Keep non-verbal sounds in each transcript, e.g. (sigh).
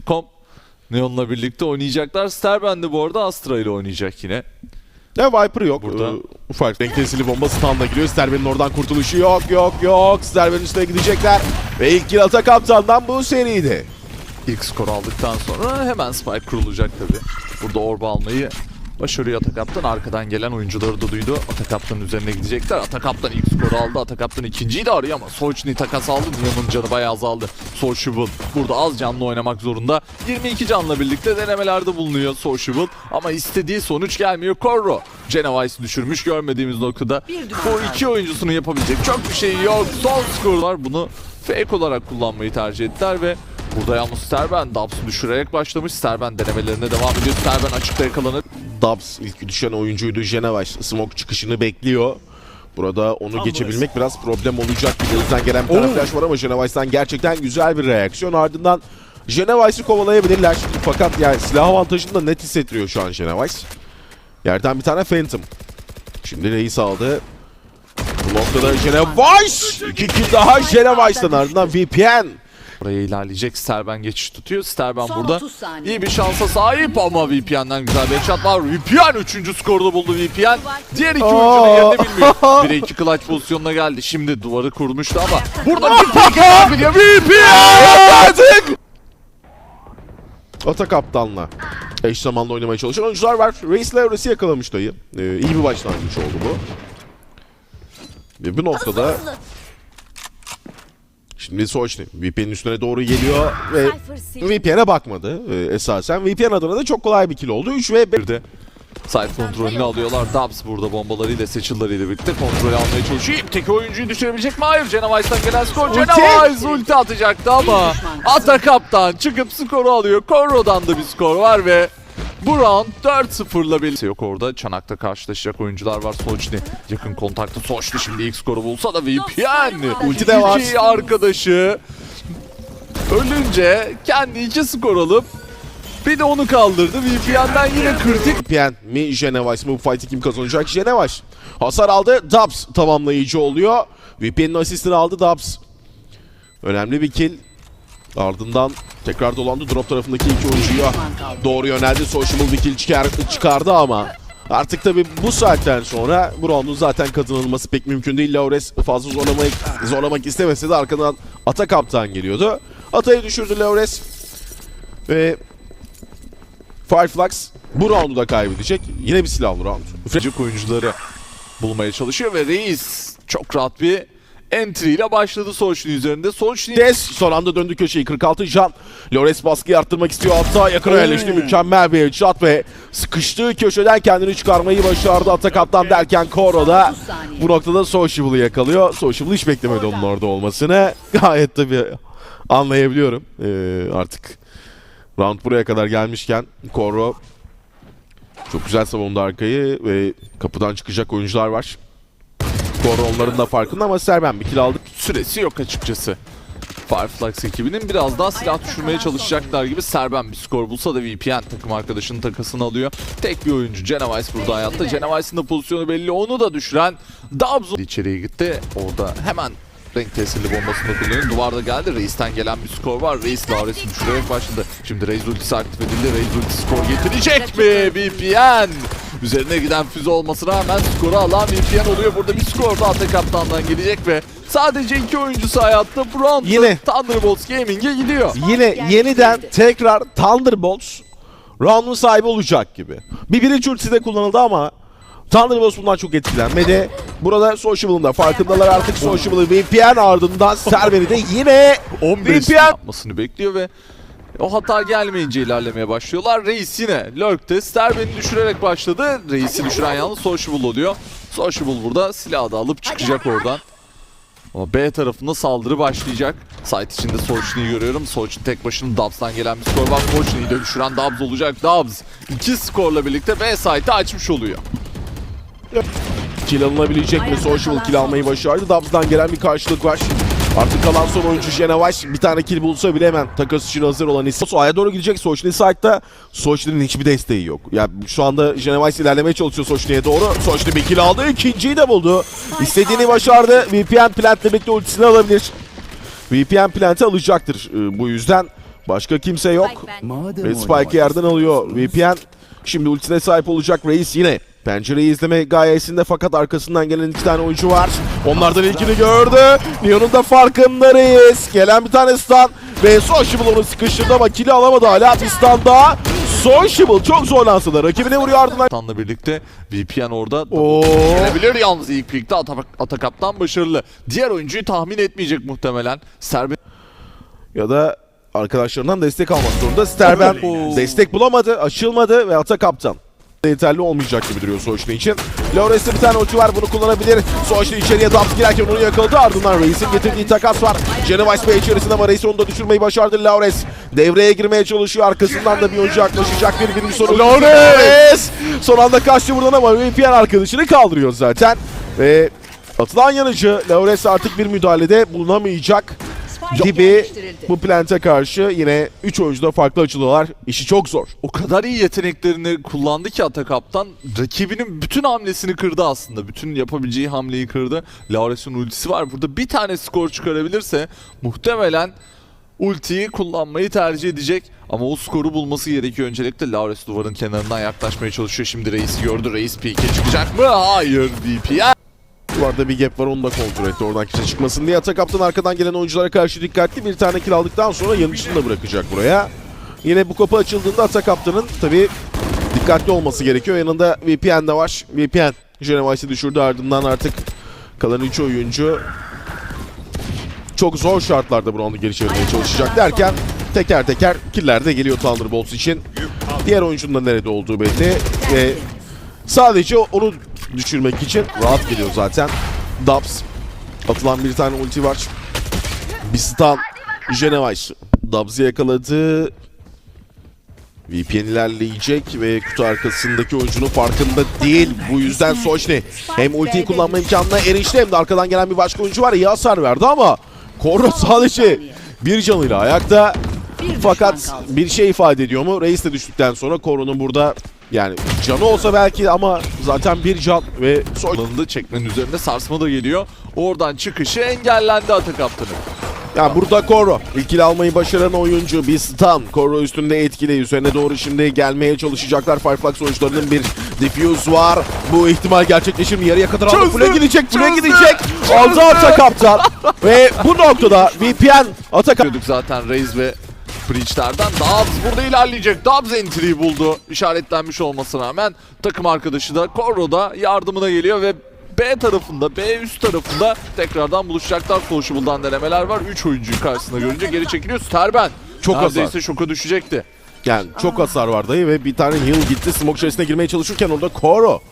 komp. Neon'la birlikte oynayacaklar. Sterben de bu arada Astra ile oynayacak yine. Ne Viper yok. Burada. Ee, ufak renk tesili bomba standa giriyor. Sterben'in oradan kurtuluşu yok yok yok. Sterben'in üstüne gidecekler. Ve ilk kill ata kaptandan bu seriydi. İlk skor aldıktan sonra hemen spike kurulacak tabi. Burada orba almayı başarıyor Atakaptan. Arkadan gelen oyuncuları da duydu. Atakaptan'ın üzerine gidecekler. Atakaptan ilk skoru aldı. Atakaptan ikinciyi de arıyor ama Sochni takas aldı. Neon'un canı bayağı azaldı. Sochibul burada az canlı oynamak zorunda. 22 canla birlikte denemelerde bulunuyor Sochibul. Ama istediği sonuç gelmiyor. Korro Genovice'i düşürmüş görmediğimiz noktada. Bu iki oyuncusunun yapabilecek çok bir şey yok. Son skorlar bunu fake olarak kullanmayı tercih ettiler ve Burada yalnız Sterben Dubs'ı düşürerek başlamış. Sterben denemelerine devam ediyor. Sterben açıkta yakalanır. Dubs ilk düşen oyuncuydu. Genevaş smoke çıkışını bekliyor. Burada onu geçebilmek biraz problem olacak. Gözden gelen bir tane flash var ama Genevaş'tan gerçekten güzel bir reaksiyon. Ardından Genevaş'ı kovalayabilirler. Fakat yani silah avantajını da net hissettiriyor şu an Genevaş. Yerden bir tane Phantom. Şimdi reis aldı. Bu noktada Genevaş! İki kill daha Genevaş'tan ardından VPN. Buraya ilerleyecek. Sterben geçiş tutuyor. Sterben Son burada 30 saniye. iyi bir şansa sahip ama VPN'den güzel bir headshot var. VPN 3. skoru buldu VPN. Diğer iki oyuncunun yerini bilmiyor. (laughs) 1'e 2 clutch pozisyonuna geldi. Şimdi duvarı kurmuştu ama burada bir (laughs) tek yapabiliyor. VPN! Artık! Ata kaptanla eş zamanlı oynamaya çalışan oyuncular var. Reis Levras'ı yakalamış dayı. Ee, iyi bir başlangıç oldu bu. Ve bu noktada şimdi Sochni VPN'in üstüne doğru geliyor ve VPN'e bakmadı ee, esasen. VPN adına da çok kolay bir kill oldu. 3 ve 5. Bir de site kontrolünü alıyorlar. Dubs burada bombalarıyla, seçileriyle birlikte kontrol almaya çalışıyor. İpteki oyuncuyu düşürebilecek mi? Hayır. Genevice'den gelen skor. Ulti! Genevice ulti atacaktı ama Atakaptan çıkıp skoru alıyor. Korro'dan da bir skor var ve bu round 4-0'la bir yok orada. Çanak'ta karşılaşacak oyuncular var. Sochni yakın kontakta. Sochni şimdi ilk skoru bulsa da VPN. Ulti de var. İki arkadaşı ölünce kendi iki skor alıp bir de onu kaldırdı. VPN'den yine kritik VPN mi Genevaş mı bu fight'i kim kazanacak? Genevaş. Hasar aldı. Dubs tamamlayıcı oluyor. VPN'in asistini aldı Dubs. Önemli bir kill. Ardından tekrar dolandı drop tarafındaki iki oyuncuyu doğru yöneldi. Social kill çıkar, çıkardı ama artık tabi bu saatten sonra bu roundun zaten kazanılması pek mümkün değil. Laures fazla zorlamayı, zorlamak istemese de arkadan Ata kaptan geliyordu. Ata'yı düşürdü Laures. Ve Fireflux bu roundu da kaybedecek. Yine bir silahlı round. Frecik oyuncuları bulmaya çalışıyor ve Reis çok rahat bir entry ile başladı Sochni üzerinde. Sochni Des son anda döndü köşeyi 46 can. Lores baskıyı arttırmak istiyor hatta yakına yerleşti mükemmel bir headshot ve sıkıştığı köşeden kendini çıkarmayı başardı Ata kaptan derken Koro da 30 saniye. bu noktada Sociable'ı yakalıyor. Sociable hiç beklemedi onun orada olmasını. (laughs) Gayet tabii anlayabiliyorum. Ee, artık round buraya kadar gelmişken Koro çok güzel savundu arkayı ve kapıdan çıkacak oyuncular var. Koro onların da farkında ama Serben bir kill aldı. süresi yok açıkçası. Fireflux ekibinin biraz daha silah düşürmeye çalışacaklar gibi Serben bir skor bulsa da VPN takım arkadaşının takasını alıyor. Tek bir oyuncu Genovice burada hayatta. Genovice'ın da pozisyonu belli. Onu da düşüren Dubs içeriye gitti. Orada hemen renk tesirli bombasını kullanıyor. Duvarda geldi. Reis'ten gelen bir skor var. Reis Laures'i düşürerek başladı. Şimdi Reis ultisi aktif edildi. Reis ultisi skor getirecek mi? VPN! Üzerine giden füze olmasına rağmen skoru alan VPN oluyor. Burada bir skor da Ata Kaptan'dan gelecek ve sadece iki oyuncusu hayatta Bronze Yine. Thunderbolts Gaming'e gidiyor. Yine yeniden tekrar Thunderbolts round'un sahibi olacak gibi. Bir birinci ultisi de kullanıldı ama Thunderbolts bundan çok etkilenmedi. Burada Sociable'ın da farkındalar artık Sociable'ı VPN ardından Server'i de yine 11 VPN yapmasını bekliyor ve o hata gelmeyince ilerlemeye başlıyorlar. Reis yine Lurk'te Sterben'i düşürerek başladı. Reis'i düşüren yalnız Sociable oluyor. Sociable burada silahı da alıp çıkacak oradan. Ama B tarafında saldırı başlayacak. Site içinde Sochni'yi görüyorum. Sochni tek başına Dubs'tan gelen bir skor var. Sochni'yi de düşüren Dubs olacak. Dubs iki skorla birlikte B site'i açmış oluyor. kill alınabilecek mi? Social kill almayı başardı. Dubs'dan gelen bir karşılık var. Artık kalan son oyuncu Genevaş bir tane kill bulsa bile hemen takas için hazır olan isim. Soğa'ya doğru gidecek Sochni side'da. Sochni'nin hiçbir desteği yok. Ya şu anda Genevaş ilerlemeye çalışıyor Sochni'ye doğru. Sochni bir kill aldı. ikinciyi de buldu. İstediğini başardı. VPN plantle birlikte ultisini alabilir. VPN plant'i alacaktır e, bu yüzden. Başka kimse yok. Ve Spike yerden alıyor. VPN şimdi ultisine sahip olacak Reis yine. Pencereyi izleme gayesinde fakat arkasından gelen iki tane oyuncu var. Onlardan ilkini gördü. Neon'un da farkında Reis. Gelen bir tane stun. Ve Sociable onu sıkıştırdı ama kill'i alamadı hala bir stun daha. Sociable çok zorlansa da rakibine vuruyor ardından. Tan'la birlikte VPN orada. Gelebilir yalnız ilk pickte Atak Atakap'tan başarılı. Diğer oyuncuyu tahmin etmeyecek muhtemelen. Serbe Ya da arkadaşlarından destek almak zorunda. Sterben destek bulamadı, açılmadı ve ata kaptan. Yeterli olmayacak gibi duruyor Soğuşlu için. Laures'te bir tane ulti var bunu kullanabilir. Soğuşlu içeriye Dubs girerken onu yakaladı. Ardından Reis'in getirdiği takas var. Genevice Bey içerisinde ama Reis onu da düşürmeyi başardı. Laures devreye girmeye çalışıyor. Arkasından da bir oyuncu yaklaşacak. Bir birinci sorun. Laures! Son anda kaçtı buradan ama VPN arkadaşını kaldırıyor zaten. Ve atılan yanıcı Laures artık bir müdahalede bulunamayacak gibi bu plante karşı yine 3 oyuncu da farklı açılıyorlar. İşi çok zor. o kadar iyi yeteneklerini kullandı ki Atakap'tan rakibinin bütün hamlesini kırdı aslında. Bütün yapabileceği hamleyi kırdı. Laures'un ultisi var. Burada bir tane skor çıkarabilirse muhtemelen ultiyi kullanmayı tercih edecek. Ama o skoru bulması gerekiyor öncelikle. Laures duvarın kenarından yaklaşmaya çalışıyor. Şimdi Reis'i gördü. Reis peek'e çıkacak mı? Hayır VPN. Duvarda bir gap var onu da kontrol etti. Oradan kimse çıkmasın diye. Atak kaptan arkadan gelen oyunculara karşı dikkatli. Bir tane kill aldıktan sonra yanıcısını da bırakacak buraya. Yine bu kapı açıldığında Atak kaptanın tabii dikkatli olması gerekiyor. Yanında VPN de var. VPN Genevice'i düşürdü ardından artık kalan 3 oyuncu çok zor şartlarda bu roundu geri çevirmeye çalışacak derken teker teker killer de geliyor Thunderbolts için. Diğer oyuncunun da nerede olduğu belli. Ve sadece onu düşürmek için rahat geliyor zaten. Dubs. Atılan bir tane ulti var. Bir stun. Genevice. Dubs'ı yakaladı. VPN ilerleyecek ve kutu arkasındaki oyuncunun farkında değil. Bu yüzden Sochni hem ultiyi kullanma imkanına erişti hem de arkadan gelen bir başka oyuncu var. İyi hasar verdi ama Korro sadece bir canıyla ayakta. Fakat bir şey ifade ediyor mu? Reis de düştükten sonra Korro'nun burada yani canı olsa belki ama zaten bir can ve Soch Alındı çekmenin üzerinde sarsma da geliyor. Oradan çıkışı engellendi Atakaptan'ın. Ya burada Koro. İlkili almayı başaran oyuncu. Bir stun. Koro üstünde etkili. Üzerine doğru şimdi gelmeye çalışacaklar. Fireflux oyuncularının bir diffuse var. Bu ihtimal gerçekleşir mi? Yarıya kadar aldı. Fule gidecek. Çözdü, gidecek. Aldı ata kaptan. Ve bu noktada VPN ata kaptan. Diyorduk zaten Reis ve Breach'lerden. Dubs burada ilerleyecek. Dubs entry'yi buldu. İşaretlenmiş olmasına rağmen takım arkadaşı da Corro da yardımına geliyor ve B tarafında, B üst tarafında tekrardan buluşacaklar. Sociable'dan denemeler var. 3 oyuncuyu karşısında görünce geri çekiliyor. Sterben Çok neredeyse hasar. şoka düşecekti. Yani çok hasar var dayı ve bir tane heal gitti. Smoke içerisine girmeye çalışırken orada Koro.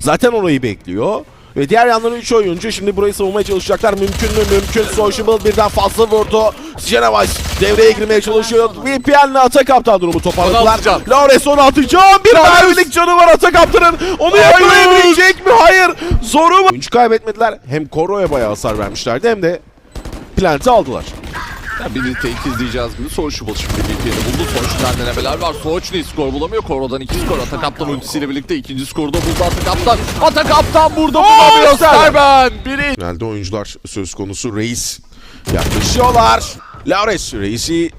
Zaten orayı bekliyor. Ve diğer yandan 3 oyuncu şimdi burayı savunmaya çalışacaklar. Mümkün mü? Mümkün. Sociable birden fazla vurdu. Genevice devreye girmeye çalışıyor. VPN'le Ata Kaptan durumu toparladılar. 16 can. Laures 16 can. Bir mermilik canı var Ata Kaptan'ın. Onu yakalayabilecek mi? Hayır. Zoru mu? Oyuncu kaybetmediler. Hem Koro'ya bayağı hasar vermişlerdi hem de plant'i aldılar. Ya bir take izleyeceğiz gibi Sociable şimdi bir yeri buldu. Sonuçtan denemeler var. Sonuçta skor bulamıyor. Koro'dan iki skor. Atakaptan ultisiyle birlikte ikinci skoru da buldu Atakaptan. Atakaptan burada bulamıyor. Sterben. Biri Finalde oyuncular söz konusu Reis yaklaşıyorlar. Laures Reis'i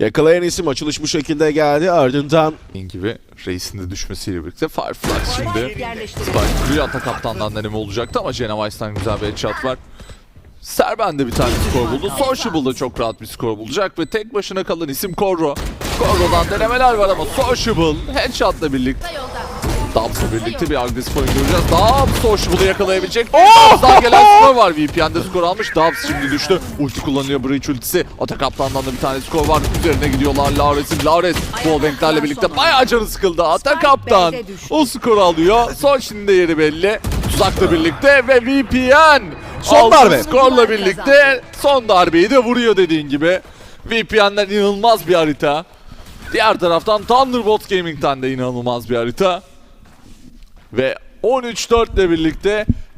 yakalayan isim açılış bu şekilde geldi. Ardından gibi Reis'in de düşmesiyle birlikte Fireflux şimdi Spike kuruyor ata kaptandan deneme olacaktı ama Genovice'dan güzel bir headshot var. Serben de bir tane skor buldu. Sociable da çok rahat bir skor bulacak ve tek başına kalan isim Corro. Corro'dan denemeler var ama Sociable headshot'la birlikte Dubs'la birlikte bir agresif oyun göreceğiz. Dubs Sociable'ı yakalayabilecek. Dubs'dan gelen skor var. VPN'de skor almış. Dubs şimdi düştü. Ulti kullanıyor Breach ultisi. Atakaptan'dan da bir tane skor var. Üzerine gidiyorlar Laures'in. Laures wallbang'lerle birlikte bayağı canı sıkıldı. Atakaptan o skoru alıyor. Son şimdi de yeri belli. Tuzakla birlikte ve VPN Son darbe. Skorla birlikte son darbeyi de vuruyor dediğin gibi. VPN'den inanılmaz bir harita. Diğer taraftan Thunderbolt Gaming'den de inanılmaz bir harita. Ve 13-4 ile birlikte